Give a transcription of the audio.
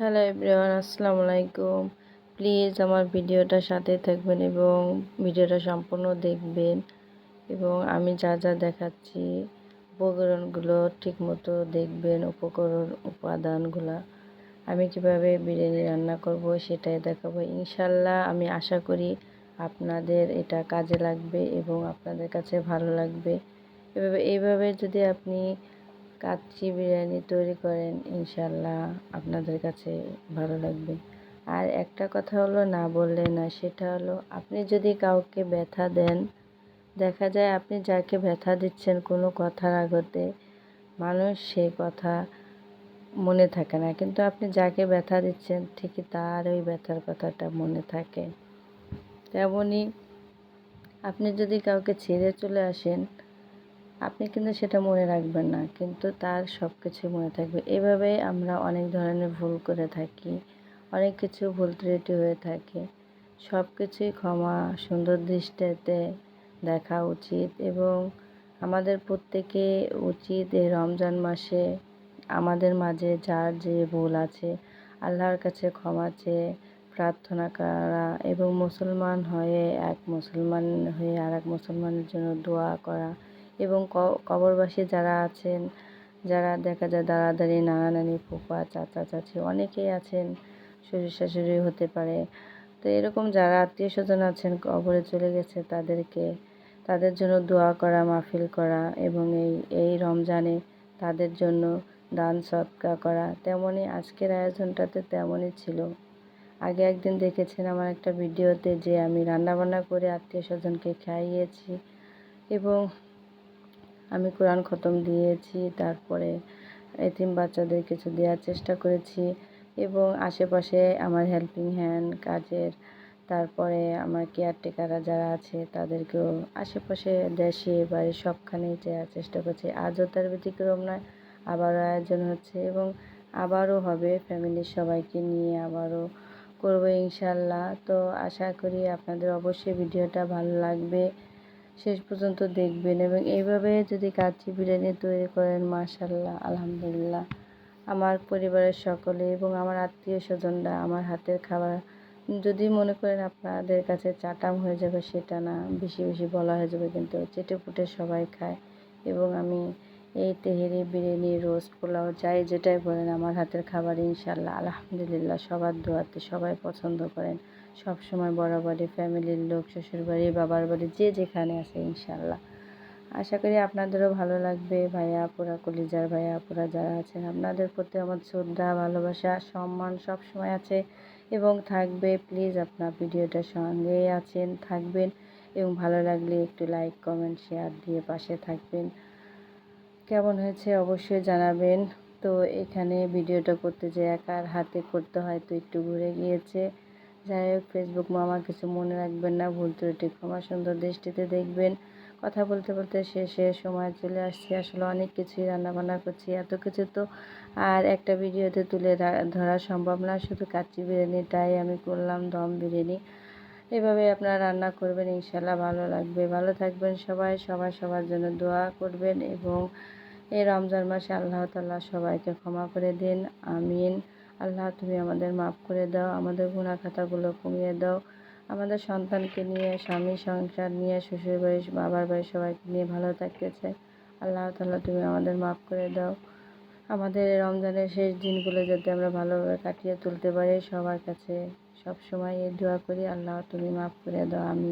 Hello everyone, আসসালামু আলাইকুম। Please আমার ভিডিওটার সাথে থাকবেন এবং ভিডিওটা সম্পূর্ণ দেখবেন এবং আমি যা যা দেখাচ্ছি, উপকরণগুলো ঠিকমতো দেখবেন, উপকরণ উপাদানগুলো আমি কীভাবে বিরিয়ানি রান্না করব সেটাই দেখাবো। ইনশাল্লাহ আমি আশা করি আপনাদের এটা কাজে লাগবে এবং আপনাদের কাছে ভালো লাগবে। এভাবে, এইভাবে যদি আপনি কাচ্চি বিরিয়ানি তৈরি করেন ইনশাল্লাহ আপনাদের কাছে ভালো লাগবে। আর একটা কথা হলো না বললে না সেটা হলো আপনি যদি কাউকে ব্যথা দেন, দেখা যায় আপনি যাকে ব্যথা দিচ্ছেন কোনো কথার আগতে, মানুষ সে কথা মনে থাকে না। কিন্তু আপনি যাকে ব্যথা দিচ্ছেন, ঠিকই তার ওই ব্যথার কথাটা মনে থাকে। তেমনই আপনি যদি কাউকে ছেড়ে চলে আসেন আপনি কিন্তু সেটা মনে রাখবেন না, কিন্তু তার সব কিছুই মনে থাকবে। এভাবে আমরা অনেক ধরনের ভুল করে থাকি, অনেক কিছু ভুল ত্রুটি হয়ে থাকে। সব কিছুই ক্ষমা, সুন্দর দৃষ্টিতে দেখা উচিত এবং আমাদের প্রত্যেকে উচিত এই রমজান মাসে আমাদের মাঝে যার যে ভুল আছে, আল্লাহর কাছে ক্ষমা চেয়ে প্রার্থনা করা এবং মুসলমান হয়ে এক মুসলমান হয়ে আর এক মুসলমানের জন্য দোয়া করা এবং কবরবাসী যারা আছেন, যারা দেখা যায় দাদা নানা নানি ফুফা, চাচা, চাচি অনেকেই আছেন, শ্বশুর শাশুড়ি হতে পারে। তো এরকম যারা আত্মীয় স্বজন আছেন, কবরে চলে গেছে, তাদেরকে, তাদের জন্য দোয়া করা, মাহফিল করা এবং এই এই রমজানে তাদের জন্য দান সৎকা করা তেমনই আজকের আয়োজনটাতে তেমনই ছিল। আগে একদিন দেখেছেন আমার একটা ভিডিওতে যে আমি রান্নাবান্না করে আত্মীয় স্বজনকে খাইয়েছি এবং আমি কোরআন খতম দিয়েছি, তারপরে এতিম বাচ্চাদের কিছু দেওয়ার চেষ্টা করেছি এবং আশেপাশে আমার হেল্পিং হ্যান্ড কাজের, তারপরে আমার কেয়ারটেকাররা যারা আছে তাদেরকেও আশেপাশে দেশে বাড়ি সবখানেই দেওয়ার চেষ্টা করছি। আজও তার ব্যতিক্রম নয়, আবারও আয়োজন হচ্ছে এবং আবারও হবে। ফ্যামিলির সবাইকে নিয়ে আবারও করব ইনশাল্লাহ। তো আশা করি আপনাদের অবশ্যই ভিডিওটা ভালো লাগবে। শেষ পর্যন্ত দেখবেন এবং এইভাবে যদি কাচ্চি বিরিয়ানি তৈরি করেন মাশাল্লাহ আলহামদুলিল্লাহ। আমার পরিবারের সকলে এবং আমার আত্মীয় স্বজনরা আমার হাতের খাবার, যদি মনে করেন আপনাদের কাছে চাটাম হয়ে যাবে, সেটা না, বেশি বেশি বলা হয়ে যাবে, কিন্তু চেটে পুটে সবাই খায় এবং আমি এই তেহেরি বিরিয়ানি, রোস্ট, পোলাও, যাই যেটাই বলেন, আমার হাতের খাবার ইনশাল্লাহ আলহামদুলিল্লাহ, সবার দোয়াতে সবাই পছন্দ করেন। সব সময় বরাবরই ফ্যামিলির লোক শ্বশুরবাড়ি বাবার বাড়ি, যে যেখানে আছে ইনশাল্লাহ আশা করি আপনাদেরও ভালো লাগবে। ভাইয়া, আপুরা, কলিজার ভাইয়া, আপুরা যারা আছেন, আপনাদের প্রতি আমার শ্রদ্ধা, ভালোবাসা, সম্মান সব সময় আছে এবং থাকবে। প্লিজ আপনার ভিডিওটার সঙ্গে আছেন, থাকবেন এবং ভালো লাগলে একটু লাইক, কমেন্ট, শেয়ার দিয়ে পাশে থাকবেন। কেমন হয়েছে অবশ্যই জানাবেন। তো এখানে ভিডিওটা করতে যে একার হাতে করতে হয়তো একটু ঘুরে গিয়েছে। যাই হোক ফেসবুক মামা কিছু মনে রাখবেন না, ভুল ত্রুটি ক্ষমা সুন্দর দৃষ্টিতে দেখবেন। কথা বলতে বলতে শেষে সময় চলে আসছে, আসলে অনেক কিছুই রান্নাবান্না করছি, এত কিছু তো আর একটা ভিডিওতে তুলে ধরা সম্ভব না, শুধু কাচ্চি বিরিয়ানিটাই আমি করলাম, দম বিরিয়ানি। এভাবে আপনারা রান্না করবেন ইনশাল্লাহ ভালো লাগবে। ভালো থাকবেন সবাই সবাই সবার জন্য দোয়া করবেন এবং এই রমজান মাসে আল্লাহ তাল্লাহ সবাইকে ক্ষমা করে দিন, আমিন। আল্লাহ, তুমি আমাদের মাফ করে দাও, আমাদের গুণা খাতাগুলো কমিয়ে দাও। আমাদের সন্তানকে নিয়ে, স্বামী, সংসার নিয়ে, শ্বশুর বাড়ি, বাবার বাড়ি সবাইকে নিয়ে ভালো থাকতে চাই আল্লাহ তাল্লাহ তুমি আমাদের মাফ করে দাও। আমাদের রমজানের শেষ দিনগুলো যাতে আমরা ভালোভাবে কাটিয়ে তুলতে পারি সবার কাছে। সব সময় এই দোয়া করি, আল্লাহ, তুমি মাফ করে দাও আমি